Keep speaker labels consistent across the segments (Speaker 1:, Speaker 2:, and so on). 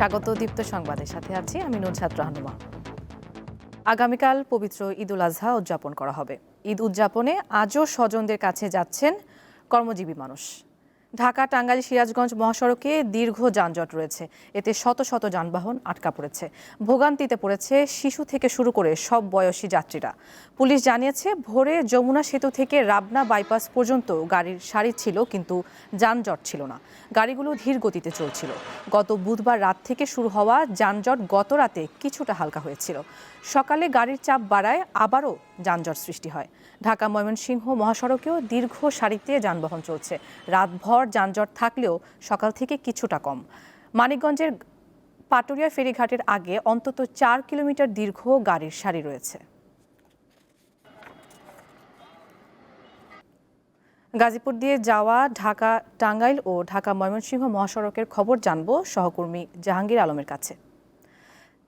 Speaker 1: স্বাগত দীপ্ত সংবাদের সাথে আছি আমি নুনছাত রহনুমা আগামীকাল পবিত্র ঈদুল আজহা উদযাপন করা হবে। ঈদ উদযাপনে আজও স্বজনদের কাছে যাচ্ছেন কর্মজীবী মানুষ। ঢাকা, টাঙ্গাইল, সিরাজগঞ্জ, মহাসড়কে দীর্ঘ যানজট রয়েছে। এতে শত শত যানবাহন আটকা পড়েছে। ভোগান্তিতে পড়েছে শিশু থেকে শুরু করে সব বয়সী যাত্রীরা। পুলিশ জানিয়েছে, ভোরে যমুনা সেতু থেকে রাবনা বাইপাস পর্যন্ত গাড়ির সারি ছিল, কিন্তু যানজট ছিল না। গাড়িগুলো ধীর গতিতে চলছিল। গত বুধবার রাত থেকে শুরু হওয়া যানজট গত রাতে কিছুটা হালকা হয়েছিল। সকালে গাড়ির চাপ বাড়ায় আবারও যানজট সৃষ্টি হয়। ঢাকা ময়মনসিংহ মহাসড়কেও দীর্ঘ সারিতে যানবাহন চলছে। রাতভর যানজট থাকলেও সকাল থেকে কিছুটা কম। মানিকগঞ্জের পাটুরিয়া ফেরিঘাটের আগে অন্তত চার কিলোমিটার দীর্ঘ গাড়ির সারি রয়েছে। গাজীপুর দিয়ে যাওয়া ঢাকা টাঙ্গাইল ও ঢাকা ময়মনসিংহ মহাসড়কের খবর জানব সহকর্মী জাহাঙ্গীর আলমের কাছে।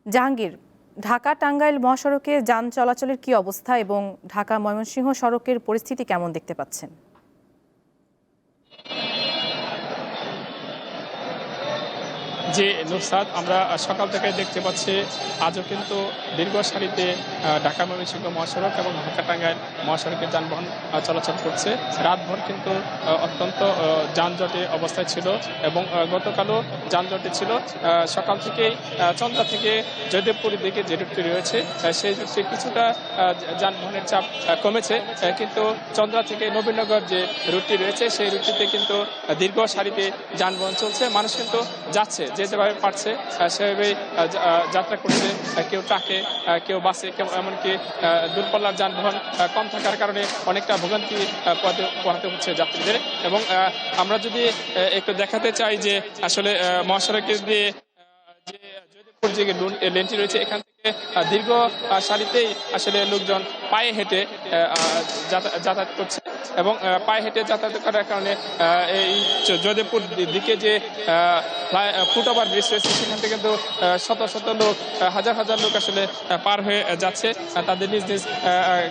Speaker 1: জাহাঙ্গীর ঢাকা টাঙ্গাইল মহাসড়কে যান চলাচলের কি অবস্থা এবং ঢাকা ময়মনসিংহ সড়কের পরিস্থিতি কেমন দেখতে পাচ্ছেন?
Speaker 2: যে নুসরাত, আমরা সকাল থেকে দেখতে পাচ্ছি, আজও কিন্তু দীর্ঘ সারিতে ঢাকা ময়মনসিংহ মহাসড়ক এবং ঢাকা টাঙ্গাইল মহাসড়কের যানবাহন চলাচল করছে। রাতভর কিন্তু অত্যন্ত যানজটে অবস্থায় ছিল এবং গতকালও যানজটে ছিল। সকাল থেকেই চন্দ্রা থেকে জয়দেবপুরের দিকে যে রুটটি রয়েছে সেই রুটটি কিছুটা যানবাহনের চাপ কমেছে। কিন্তু চন্দ্রা থেকে নবীনগর যে রুটটি রয়েছে, সেই রুটটিতে কিন্তু দীর্ঘ সারিতে যানবাহন চলছে। মানুষ কিন্তু যাচ্ছে। যেভাবে পারছে সেভাবেই যাত্রা করছে কেউ ট্রাকে কেউ বাসে, কেউ এমনকি দূরপাল্লার যানবাহন কম থাকার কারণে অনেকটা ভোগান্তি পোহাতে হচ্ছে যাত্রীদের। এবং আমরা যদি একটু দেখাতে চাই যে আসলে মহাসড়কে দিয়ে যে জয়দেবপুর যে লেনটি রয়েছে, এখান থেকে দীর্ঘ সারিতেই আসলে লোকজন পায়ে হেঁটে যাতায়াত করছে। এবং পায়ে হেঁটে যাতায়াত করার কারণে এই জয়দেবপুর দিকে যে ফুটওভার ব্রিজ রয়েছে সেখান থেকে কিন্তু শত শত লোক হাজার হাজার লোক আসলে পার হয়ে যাচ্ছে তাদের নিজ নিজ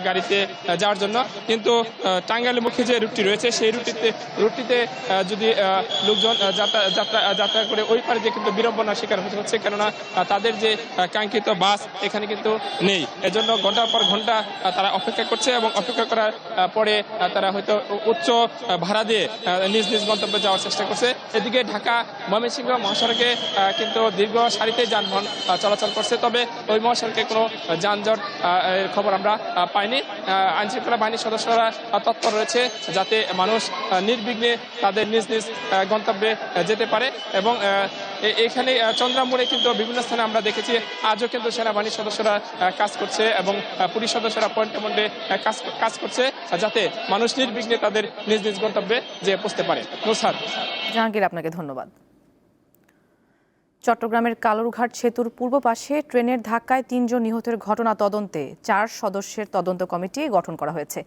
Speaker 2: গাড়িতে যাওয়ার জন্য। কিন্তু আহ, টাঙ্গাইলমুখী যে রুটটি রয়েছে সেই রুটিতে রুটটিতে যদি লোকজন যাত্রা যাত্রা করে ওই পারে যে কিন্তু বিড়ম্বনার শিকার হতে হচ্ছে কেননা তাদের যে কাঙ্ক্ষিত বাস এখানে কিন্তু নেই। এজন্য ঘণ্টার পর ঘণ্টা তারা অপেক্ষা করছে এবং অপেক্ষা করার পরে তারা হয়তো উচ্চ ভাড়া দিয়ে নিজ নিজ গন্তব্যে যাওয়ার চেষ্টা করছে। এদিকে ঢাকা ময়মনসিংহ মহাসড়কে কিন্তু দীর্ঘ সারিতে যানবাহন চলাচল করছে। তবে ওই মহাসড়কে কোনো যানজট খবর আমরা পাইনি। আইন শৃঙ্খলা বাহিনীর সদস্যরা তৎপর রয়েছে যাতে মানুষ নির্বিঘ্নে তাদের নিজ নিজ গন্তব্যে যেতে পারে এবং এখানে আহ, চন্দ্রামুড়ে কিন্তু বিভিন্ন স্থানে আমরা দেখেছি আজও কিন্তু সেনাবাহিনীর সদস্যরা কাজ করছে এবং পুলিশ সদস্যরা পয়েন্টে পয়েন্টে কাজ কাজ করছে যাতে মানুষ নির্বিঘ্নে তাদের নিজ নিজ গন্তব্যে যে পৌঁছতে পারে।
Speaker 1: জাহাঙ্গীর আপনাকে ধন্যবাদ। চট্টগ্রামের কালুরঘাট সেতুর পূর্ব পাশে ট্রেনের ধাক্কায় তিনজন নিহতের ঘটনা তদন্তে চার সদস্যের তদন্ত কমিটি গঠন করা হয়েছে।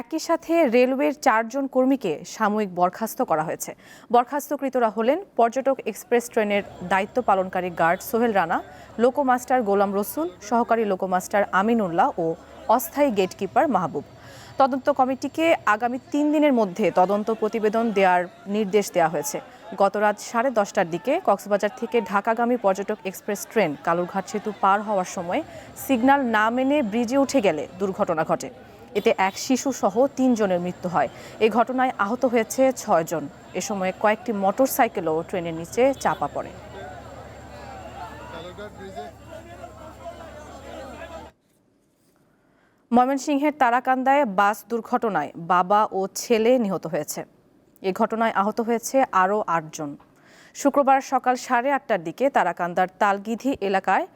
Speaker 1: একই সাথে রেলওয়ের চারজন কর্মীকে সাময়িক বরখাস্ত করা হয়েছে। বরখাস্তকৃতরা হলেন পর্যটক এক্সপ্রেস ট্রেনের দায়িত্ব পালনকারী guard Sohel Rana, loco master Golam Rasul, সহকারী লোকোমাস্টার আমিনুল্লাহ ও অস্থায়ী গেটকিপার মাহবুব। তদন্ত কমিটিকে আগামী তিন দিনের মধ্যে তদন্ত প্রতিবেদন দেওয়ার নির্দেশ দেওয়া হয়েছে। গতরাত সাড়ে দশটার দিকে কক্সবাজার থেকে ঢাকাগামী পর্যটক এক্সপ্রেস ট্রেন কালুরঘাট সেতু পার হওয়ার সময় সিগন্যাল না মেনে ব্রিজে উঠে গেলে দুর্ঘটনা ঘটে। এতে এক শিশু সহ তিনজনের মৃত্যু হয়। এই ঘটনায় আহত হয়েছে ছয়জন এ সময় কয়েকটি মোটর সাইকেলও ট্রেনের নিচে চাপা পড়ে। ময়মনসিংহের তারাকান্দায় বাস দুর্ঘটনায় বাবা ও ছেলে নিহত হয়েছে। এ ঘটনায় আহত হয়েছে আরও আটজন। শুক্রবার সকাল সাড়ে আটটার দিকে তারাকান্দার তালগিধি এলাকায়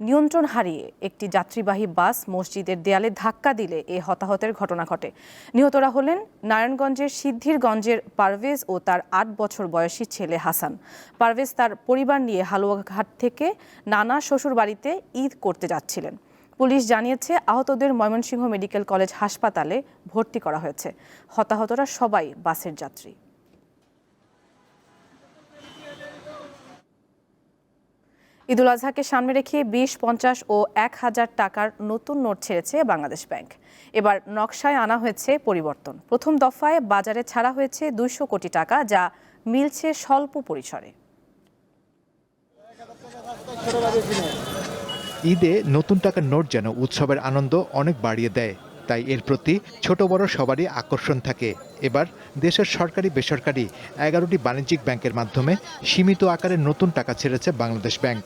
Speaker 1: নিয়ন্ত্রণ হারিয়ে একটি যাত্রীবাহী বাস মসজিদের দেয়ালে ধাক্কা দিলে এ হতাহতের ঘটনা ঘটে। নিহতরা হলেন নারায়ণগঞ্জের সিদ্ধিরগঞ্জের পারভেজ ও তার আট বছর বয়সী ছেলে হাসান। পারভেজ তার পরিবার নিয়ে হালুয়াঘাট থেকে নানা শ্বশুর বাড়িতে ঈদ করতে যাচ্ছিলেন। পুলিশ জানিয়েছে, আহতদের ময়মনসিংহ মেডিকেল কলেজ হাসপাতালে ভর্তি করা হয়েছে। হতাহতরা সবাই বাসের যাত্রী। ঈদুল আজহাকে সামনে রেখে বিশ, পঞ্চাশ ও এক হাজার টাকার নতুন নোট ছেড়েছে বাংলাদেশ ব্যাংক। এবার নকশায় আনা হয়েছে পরিবর্তন। প্রথম দফায় বাজারে ছাড়া হয়েছে দুইশো কোটি টাকা, যা মিলছে স্বল্প পরিসরে।
Speaker 3: ঈদে নতুন টাকার নোট যেন উৎসবের আনন্দ অনেক বাড়িয়ে দেয়। তাই এর প্রতি ছোট বড় সবারই আকর্ষণ থাকে। এবার দেশের সরকারি, বেসরকারি এগারোটি বাণিজ্যিক ব্যাংকের মাধ্যমে সীমিত আকারে নতুন টাকা ছেড়েছে বাংলাদেশ ব্যাংক।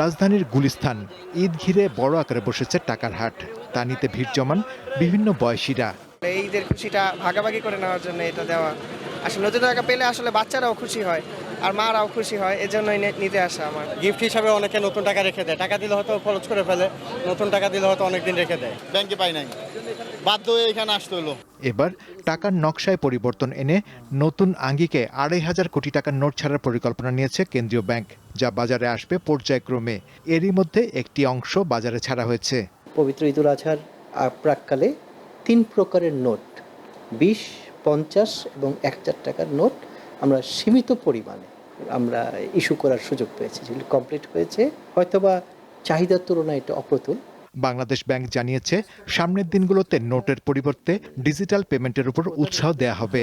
Speaker 3: রাজধানীর গুলিস্তান, ঈদ ঘিরে বড় আকারে বসেছে টাকার হাট। তা নিতে ভিড় জমান বিভিন্ন বয়সীরা।
Speaker 4: এই ঈদের খুশিটা ভাগাভাগি করে নেওয়ার জন্য এটা দেওয়া। আসলে নতুন টাকা পেলে আসলে বাচ্চারাও খুশি হয়। আর মারাও খুশি হয় এজন্যই নিতে আসা আমার।
Speaker 5: গিফট হিসাবে অনেকে নতুন টাকা রেখে দেয়। টাকা দিলে হয়তো খরচ করে ফেলে নতুন টাকা দিলে হয়তো অনেকদিন রেখে দেয়।
Speaker 6: ব্যাংকে পাই নাই। বাধ্য হয়ে এখানে আসতে হলো।
Speaker 3: এবার টাকার নকশায় পরিবর্তন এনে নতুন আঙ্গিকে আড়াই হাজার কোটি টাকার নোট ছাড়ার পরিকল্পনা নিয়েছে কেন্দ্রীয় ব্যাংক যা বাজারে আসবে পর্যায়ক্রমে। এরই মধ্যে একটি অংশ বাজারে ছাড়া হয়েছে।
Speaker 7: পবিত্র ঈদুল আজহার প্রাককালে তিন প্রকারের নোট বিশ পঞ্চাশ এবং এক হাজার টাকার নোট আমরা সীমিত পরিমাণে আমরা ইস্যু করার সুযোগ পেয়েছি যেগুলি কমপ্লিট হয়েছে। হয়তোবা চাহিদার তুলনায় এটা অপ্রতুল।
Speaker 3: বাংলাদেশ ব্যাংক জানিয়েছে সামনের দিনগুলোতে নোটের পরিবর্তে ডিজিটাল পেমেন্টের উপর উৎসাহ দেয়া হবে।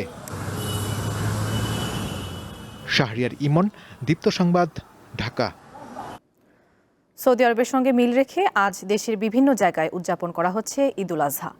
Speaker 3: শাহরিয়ার ইমন দীপ্ত সংবাদ ঢাকা।
Speaker 1: সৌদি আরবের সঙ্গে মিল রেখে আজ দেশের বিভিন্ন জায়গায় উদযাপন করা হচ্ছে ঈদুল আজহা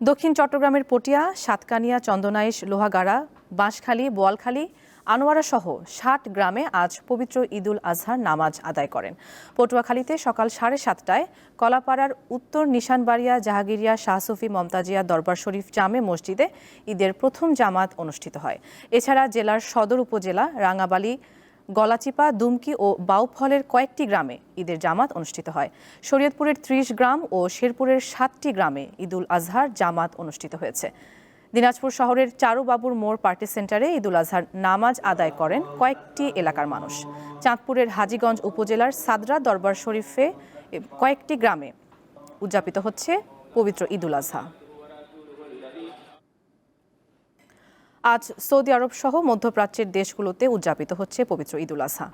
Speaker 1: দক্ষিণ চট্টগ্রামের পটিয়া সাতকানিয়া চন্দনাইশ লোহাগাড়া বাঁশখালী, বোয়ালখালী আনোয়ারা সহ ষাট গ্রামে আজ পবিত্র ঈদুল আজহার নামাজ আদায় করেন। পটুয়াখালীতে সকাল সাড়ে সাতটায় কলাপাড়ার উত্তর নিশানবাড়িয়া জাহাগিরিয়া শাহসুফি মমতাজিয়া দরবার শরীফ জামে মসজিদে ঈদের প্রথম জামাত অনুষ্ঠিত হয়। এছাড়া জেলার সদর উপজেলা রাঙাবালি, গলাচিপা, দুমকি ও বাউফলের কয়েকটি গ্রামে ঈদের জামাত অনুষ্ঠিত হয়। শরীয়তপুরের ত্রিশ গ্রাম ও শেরপুরের সাতটি গ্রামে ঈদুল আজহার জামাত অনুষ্ঠিত হয়েছে। দিনাজপুর শহরের চারুবাবুর মোড় পার্টি সেন্টারে ঈদুল আজহার নামাজ আদায় করেন কয়েকটি এলাকার মানুষ। চাঁদপুরের হাজীগঞ্জ উপজেলার সাদরা দরবার শরীফে কয়েকটি গ্রামে উদযাপিত হচ্ছে পবিত্র ঈদুল আজহা। আজ সৌদি আরব সহ মধ্যপ্রাচ্যের দেশগুলোতে উদযাপিত হচ্ছে পবিত্র ঈদুল আজহা।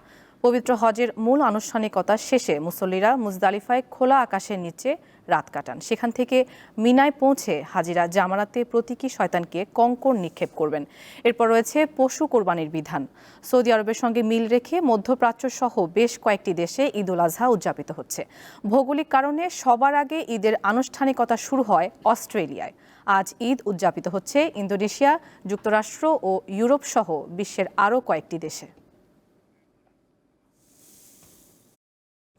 Speaker 1: পবিত্র হজের মূল আনুষ্ঠানিকতা শেষে মুসল্লিরা মুজদালিফায় খোলা আকাশের নিচে রাত কাটান। সেখান থেকে মিনায় পৌঁছে হাজিরা জামারাতে প্রতীকী শয়তানকে কঙ্কর নিক্ষেপ করবেন। এরপর রয়েছে পশু কোরবানির বিধান। সৌদি আরবের সঙ্গে মিল রেখে মধ্যপ্রাচ্য সহ বেশ কয়েকটি দেশে ঈদুল আজহা উদযাপিত হচ্ছে। ভৌগোলিক কারণে সবার আগে ঈদের আনুষ্ঠানিকতা শুরু হয় অস্ট্রেলিয়ায়। আজ ঈদ উদযাপিত হচ্ছে ইন্দোনেশিয়া, যুক্তরাষ্ট্র ও ইউরোপ সহ বিশ্বের আরও কয়েকটি দেশে।